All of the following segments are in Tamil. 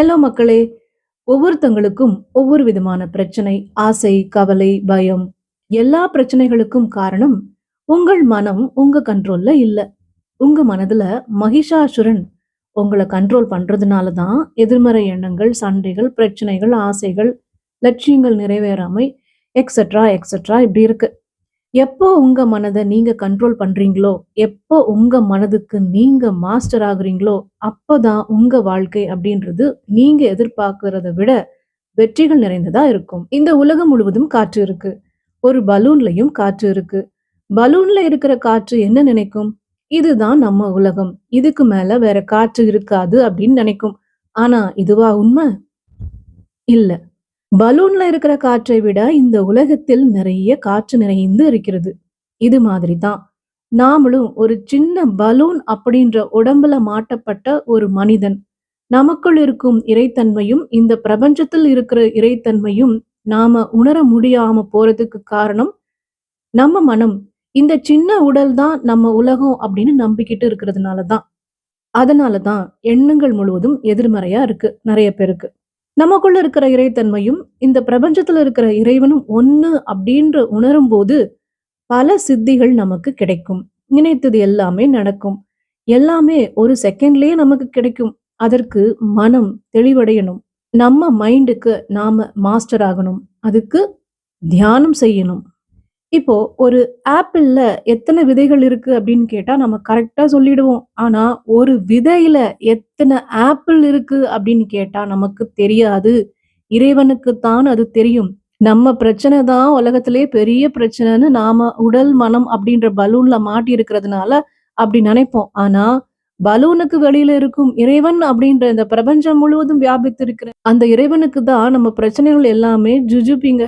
ஹலோ மக்களே. ஒவ்வொருத்தங்களுக்கும் ஒவ்வொரு விதமான பிரச்சனை ஆசை கவலை பயம். எல்லா பிரச்சனைகளுக்கும் காரணம் உங்கள் மனம் உங்க கண்ட்ரோல்ல இல்ல. உங்க மனதுல மகிஷாசுரன் உங்களை கண்ட்ரோல் பண்றதுனால தான் எதிர்மறை எண்ணங்கள் சண்டைகள் பிரச்சனைகள் ஆசைகள் லட்சியங்கள் நிறைவேறாமை எக்ஸெட்ரா எக்ஸட்ரா இப்படி இருக்கு. எப்போ உங்க மனதை நீங்க கண்ட்ரோல் பண்றீங்களோ எப்போ உங்க மனதுக்கு நீங்க மாஸ்டர் ஆகுறீங்களோ அப்போதான் உங்க வாழ்க்கை அப்படின்றது நீங்க எதிர்பார்க்கறத விட வெற்றிகள் நிறைந்ததா இருக்கும். இந்த உலகம் முழுவதும் காற்று இருக்கு. ஒரு பலூன்லயும் காற்று இருக்கு. பலூன்ல இருக்கிற காற்று என்ன நினைக்கும்? இதுதான் நம்ம உலகம். இதுக்கு மேல வேற காற்று இருக்காது அப்படின்னு நினைக்கும். ஆனா இதுவா உண்மை? இல்லை. பலூன்ல இருக்கிற காற்றை விட இந்த உலகத்தில் நிறைய காற்று நிறைந்து இருக்கிறது. இது மாதிரி தான் நாமளும் ஒரு சின்ன பலூன் அப்படின்ற உடம்புல மாட்டப்பட்ட ஒரு மனிதன். நமக்குள் இருக்கும் இறைத்தன்மையும் இந்த பிரபஞ்சத்தில் இருக்கிற இறைத்தன்மையும் நாம உணர முடியாம போறதுக்கு காரணம் நம்ம மனம். இந்த சின்ன உடல் தான் நம்ம உலகம் அப்படின்னு நம்பிக்கிட்டு இருக்கிறதுனால தான் அதனால தான் எண்ணங்கள் முழுவதும் எதிர்மறையா இருக்கு நிறைய பேருக்கு. நமக்குள்ள இருக்கிற இறைத்தன்மையும் இந்த பிரபஞ்சத்துல இருக்கிற இறைவனும் ஒன்று அப்படின்ற உணரும் போது பல சித்திகள் நமக்கு கிடைக்கும். நினைத்தது எல்லாமே நடக்கும். எல்லாமே ஒரு செகண்ட்லயே நமக்கு கிடைக்கும். அதற்கு மனம் தெளிவடையணும். நம்ம மைண்டுக்கு நாம மாஸ்டர் ஆகணும். அதுக்கு தியானம் செய்யணும். இப்போ ஒரு ஆப்பிள்ல எத்தனை விதைகள் இருக்கு அப்படின்னு கேட்டா நம்ம கரெக்டா சொல்லிடுவோம். ஆனா ஒரு விதையில எத்தனை ஆப்பிள் இருக்கு அப்படின்னு கேட்டா நமக்கு தெரியாது. இறைவனுக்கு தான் அது தெரியும். நம்ம பிரச்சனை தான் உலகத்திலே பெரிய பிரச்சனைன்னு நாம உடல் மனம் அப்படின்ற பலூன்ல மாட்டி இருக்கிறதுனால அப்படி நினைப்போம். ஆனா பலூனுக்கு வெளியில இருக்கும் இறைவன் அப்படின்ற இந்த பிரபஞ்சம் முழுவதும் வியாபித்து இருக்கிற அந்த இறைவனுக்கு தான் நம்ம பிரச்சனைகள் எல்லாமே ஜுஜுபிங்க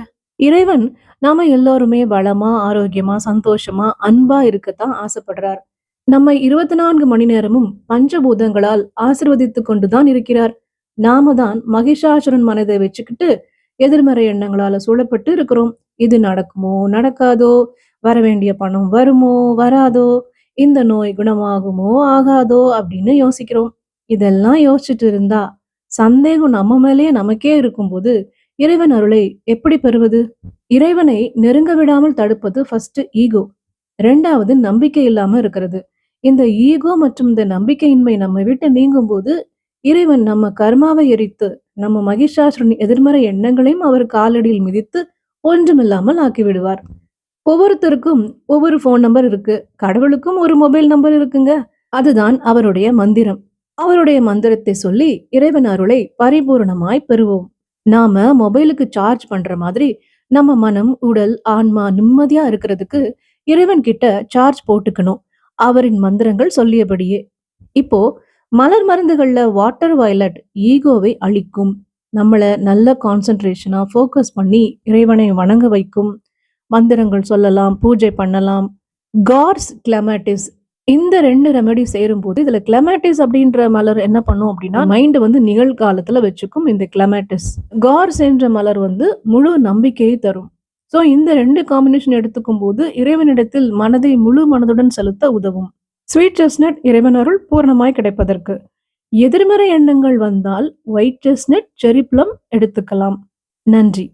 இறைவன் நாம எல்லாருமே வளமா ஆரோக்கியமா சந்தோஷமா அன்பா இருக்கத்தான் ஆசைப்படுறார். நம்ம இருபத்தி நான்கு மணி நேரமும் பஞ்சபூதங்களால் ஆசிர்வதித்து கொண்டுதான் இருக்கிறார். நாம தான் மகிஷாசுரன் மனதை வச்சுக்கிட்டு எதிர்மறை எண்ணங்களால சூழப்பட்டு இருக்கிறோம். இது நடக்குமோ நடக்காதோ வர வேண்டிய பணம் வருமோ வராதோ இந்த நோய் குணமாகுமோ ஆகாதோ அப்படின்னு யோசிக்கிறோம். இதெல்லாம் யோசிச்சுட்டு இருந்தா சந்தேகம் நம்ம மேலேயே நமக்கே இருக்கும்போது இறைவன் அருளை எப்படி பெறுவது? இறைவனை நெருங்க விடாமல் தடுப்பது ஃபர்ஸ்ட் ஈகோ ரெண்டாவது நம்பிக்கை இல்லாம இருக்கிறது. இந்த ஈகோ மற்றும் இந்த நம்பிக்கையின்மை நம்ம விட்டு நீங்கும் போது இறைவன் நம்ம கர்மாவை எரித்து நம்ம மகிஷாசுரன் எதிர்மறை எண்ணங்களையும் அவர் காலடியில் மிதித்து ஒன்றுமில்லாமல் ஆக்கி விடுவார் ஒவ்வொருத்தருக்கும் ஒவ்வொரு ஃபோன் நம்பர் இருக்கு. கடவுளுக்கும் ஒரு மொபைல் நம்பர் இருக்குங்க. அதுதான் அவருடைய மந்திரம். அவருடைய மந்திரத்தை சொல்லி இறைவன் அருளை பரிபூரணமாய் பெறுவோம். நாம மொபைலுக்கு சார்ஜ் பண்ற மாதிரி நம்ம மனம் உடல் ஆன்மா நிம்மதியா இருக்கிறதுக்கு இறைவன் கிட்ட சார்ஜ் போட்டுக்கணும். அவரின் மந்திரங்கள் சொல்லியபடியே. இப்போ மலர் மருந்துகள்ல வாட்டர் வயலட் ஈகோவை அழிக்கும். நம்மள நல்ல கான்சென்ட்ரேஷனா ஃபோக்கஸ் பண்ணி இறைவனை வணங்க வைக்கும். மந்திரங்கள் சொல்லலாம் பூஜை பண்ணலாம். கார்ஸ் கிளமேட்டிஸ் இந்த ரெண்டு ரெமெடி சேரும் போது இதுல கிளமேட்டிஸ் அப்படின்ற மலர் என்ன பண்ணும் அப்படின்னா மைண்ட் வந்து நிகழ்காலத்துல வச்சுக்கும் இந்த கிளமேட்டிஸ் கார்ஸ் என்ற மலர் வந்து முழு நம்பிக்கையை தரும். ஸோ இந்த ரெண்டு காம்பினேஷன் எடுத்துக்கும் போது இறைவனிடத்தில் மனதை முழு மனதுடன் செலுத்த உதவும். ஸ்வீட் செஸ்னட் இறைவனருள் பூர்ணமாய் கிடைப்பதற்கு. எதிர்மறை எண்ணங்கள் வந்தால் ஒயிட் செஸ்னட் செரிப்ளம் எடுத்துக்கலாம். நன்றி.